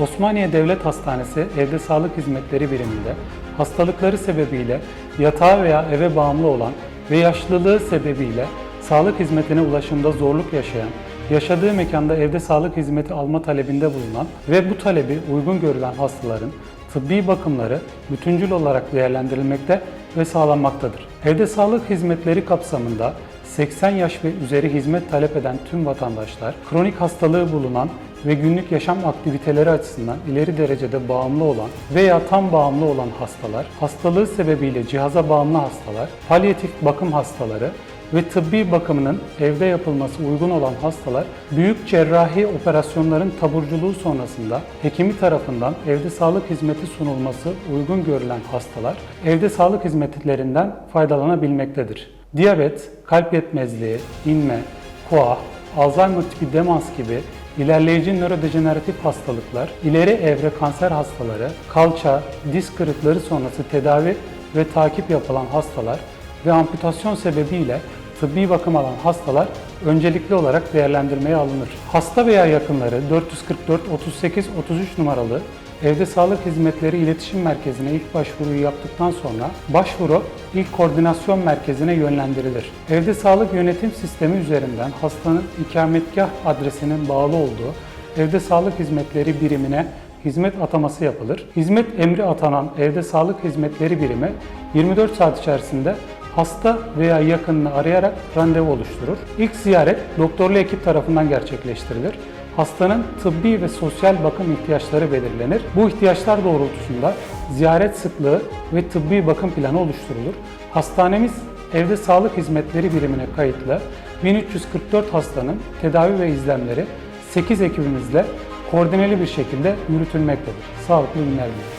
Osmaniye Devlet Hastanesi Evde Sağlık Hizmetleri biriminde hastalıkları sebebiyle yatağa veya eve bağımlı olan ve yaşlılığı sebebiyle sağlık hizmetine ulaşımda zorluk yaşayan, yaşadığı mekanda evde sağlık hizmeti alma talebinde bulunan ve bu talebi uygun görülen hastaların tıbbi bakımları bütüncül olarak değerlendirilmekte ve sağlanmaktadır. Evde sağlık hizmetleri kapsamında 80 yaş ve üzeri hizmet talep eden tüm vatandaşlar, kronik hastalığı bulunan ve günlük yaşam aktiviteleri açısından ileri derecede bağımlı olan veya tam bağımlı olan hastalar, hastalığı sebebiyle cihaza bağımlı hastalar, palyatif bakım hastaları ve tıbbi bakımının evde yapılması uygun olan hastalar, büyük cerrahi operasyonların taburculuğu sonrasında hekimi tarafından evde sağlık hizmeti sunulması uygun görülen hastalar, evde sağlık hizmetlerinden faydalanabilmektedir. Diyabet, kalp yetmezliği, inme, koah, Alzheimer tipi demans gibi ilerleyici nörodejeneratif hastalıklar, ileri evre kanser hastaları, kalça, diz kırıkları sonrası tedavi ve takip yapılan hastalar ve amputasyon sebebiyle tıbbi bakım alan hastalar öncelikli olarak değerlendirmeye alınır. Hasta veya yakınları 444 38 33 numaralı Evde Sağlık Hizmetleri İletişim Merkezi'ne ilk başvuruyu yaptıktan sonra başvuru ilk koordinasyon merkezine yönlendirilir. Evde Sağlık Yönetim Sistemi üzerinden hastanın ikametgah adresinin bağlı olduğu Evde Sağlık Hizmetleri birimine hizmet ataması yapılır. Hizmet emri atanan Evde Sağlık Hizmetleri birimi 24 saat içerisinde hasta veya yakınını arayarak randevu oluşturur. İlk ziyaret doktorlu ekip tarafından gerçekleştirilir. Hastanın tıbbi ve sosyal bakım ihtiyaçları belirlenir. Bu ihtiyaçlar doğrultusunda ziyaret sıklığı ve tıbbi bakım planı oluşturulur. Hastanemiz evde sağlık hizmetleri birimine kayıtlı 1344 hastanın tedavi ve izlemleri 8 ekibimizle koordineli bir şekilde yürütülmektedir. Sağlıklı günler diliyorum.